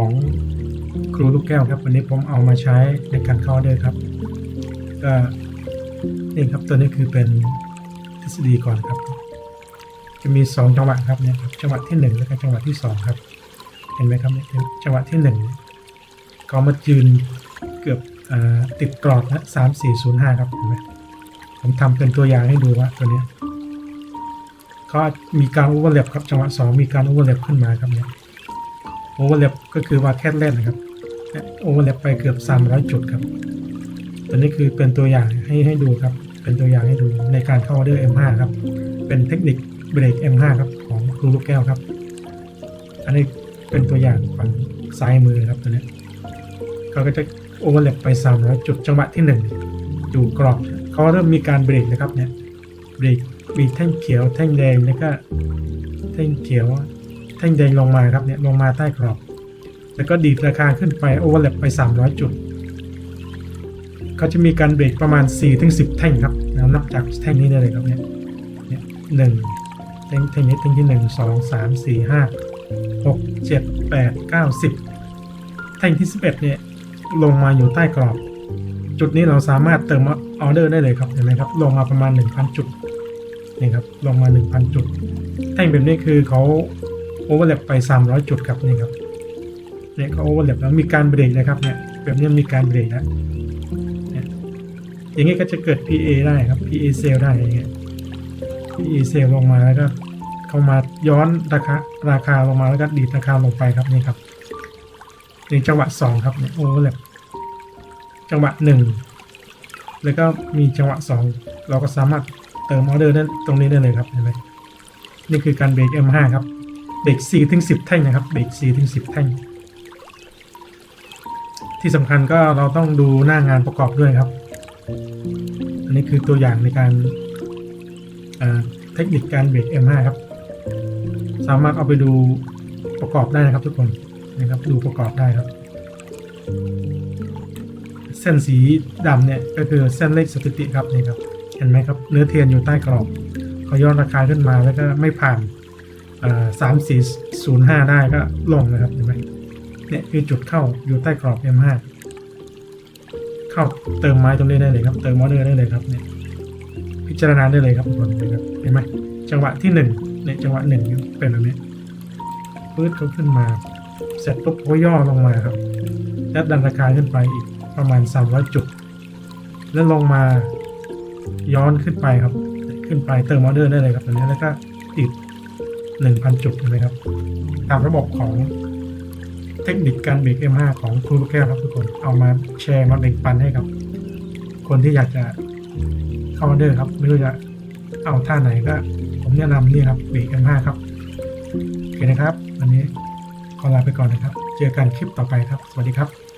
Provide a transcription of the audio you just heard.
ของครูลูกแก้วครับวันนี้ผมเอามาใช้ในการเข้าด้วยครับ ก็นี่ครับตัวนี้คือเป็นทฤษฎีก่อนครับ จะมี 2 จังหวะครับเนี่ยครับจังหวะที่ 1 แล้วก็จังหวะที่ 2 ครับ เห็นไหมครับเนี่ยจังหวะที่1เนี่ยก็มายืนเกือบอติดกรอบนะสามสี่ศูนย์ห้าครับเห็นไหมผมทำเป็นตัวอย่างให้ดูว่าตัวเนี้ยก็มีการโอเวอร์เลปครับจังหวะ2มีการโอเวอร์เลปขึ้นมาครับเนี่ย โอเวอร์เลปก็คือว่าแค่เล่นนะครับโอเวอร์เลปไปเกือบ 300 จุดครับตัวนี้คือเป็นตัวอย่างให้ให้ดูครับ เป็นตัวอย่างให้ดูในการเข้าออเดอร์ M5 ครับ เป็นเทคนิคเบรก M5 ครับของครูลูกแก้วครับ อันนี้เป็นตัวอย่างฝั่งซ้ายมือครับตัวนี้เขาก็จะโอเวอร์เลปไป 300 จุดจังหวะที่ 1 อยู่กรอบเขาเริ่มมีการเบรกนะครับเนี่ยเบรกมีแท่งเขียวแท่งแดงแล้วก็แท่งเขียว แท่งแดงลงมาครับเนี่ยลงมาใต้กรอบ แล้วก็ดีดราคาขึ้นไปโอเวอร์เลปไป 300 จุด เขาจะมีการเบรกประมาณ 4-10 แท่งครับแล้วนับจากแท่งนี้ได้เลยครับเนี่ยเนี่ยหนึ่งแท่งแท่งนี้แท่งที่หนึ่งสองสามสี่ห้าหกเจ็ดแปดเก้าสิบแท่งที่สิบเอ็ดเนี่ยลงมาอยู่ใต้กรอบ จุดนี้เราสามารถเติมออเดอร์ได้เลยครับเห็นไหมครับลงมาประมาณ 1,000 จุดนี่ครับลงมา 1,000 จุด แท่งแบบนี้คือเขา โอเวอร์แลปไป 300 จุดครับนี่ครับเนี่ยเขาโอเวอร์แลปแล้วมีการเบรกนะครับเนี่ยแบบนี้มีการเบรกแล้วเนี่ยอย่างนี้ก็จะเกิด PA ได้ครับ PA เซลได้อย่างเงี้ย PA เซลลงมาแล้วก็เข้ามาย้อนราคาราคาลงมาแล้วก็ดีดราคาลงไปครับนี่ครับในจังหวะสองครับเนี่ยโอ้แบบจังหวะหนึ่งแล้วก็มีจังหวะสองเราก็สามารถเติมออเดอร์ได้ตรงนี้ได้เลยครับเห็นไหมนี่คือการเบรก M5 ครับ เบรก4ถึง10แท่งนะครับเบรก4ถึง10แท่ง ที่สำคัญก็เราต้องดูหน้างานประกอบด้วยครับ อันนี้คือตัวอย่างในการเเทคนิคการเบรก M5 ครับ สามารถเอาไปดูประกอบได้นะครับทุกคนนะครับดูประกอบได้ครับ เส้นสีดำเนี่ยก็คือเส้นเลขสถิติครับนี่ครับเห็นไหมครับเนื้อเทียนอยู่ใต้กรอบเขาย้อนราคาขึ้นมาแล้วก็ไม่ผ่าน สามสี่ศูนย์ห้าได้ก็ลงนะครับเห็นไหมเนี่ยคือจุดเข้าอยู่ใต้กรอบ M5 เข้าเติมไม้ตรงนี้ได้เลยครับ เติมมอเตอร์ได้เลยครับเนี่ยพิจารณาได้เลยครับคนนะครับเห็นไหมจังหวะที่หนึ่งเนี่ยจังหวะหนึ่งเป็นแบบนี้ปื๊ดเขาขึ้นมา เสร็จปุ๊บเขาย่อลงมาครับ แล้วดันราคาขึ้นไปอีกประมาณ300จุด แล้วลงมาย้อนขึ้นไปครับ ขึ้นไปเติมออเดอร์ได้เลยครับตรงนี้แล้วก็ติด 1,000 จุดเห็นไหมครับ ตามระบบของเทคนิคการเบรก M5 ของครูลูกแก้วครับทุกคนเอามาแชร์มาแบ่งปันให้กับ คนที่อยากจะเข้าออเดอร์ครับ ไม่รู้จะเอาท่าไหนก็ ผมแนะนำนี่ครับเบรก M5 ครับโอเคนะครับ วันนี้ขอลาไปก่อนนะครับ เจอกันคลิปต่อไปครับ สวัสดีครับ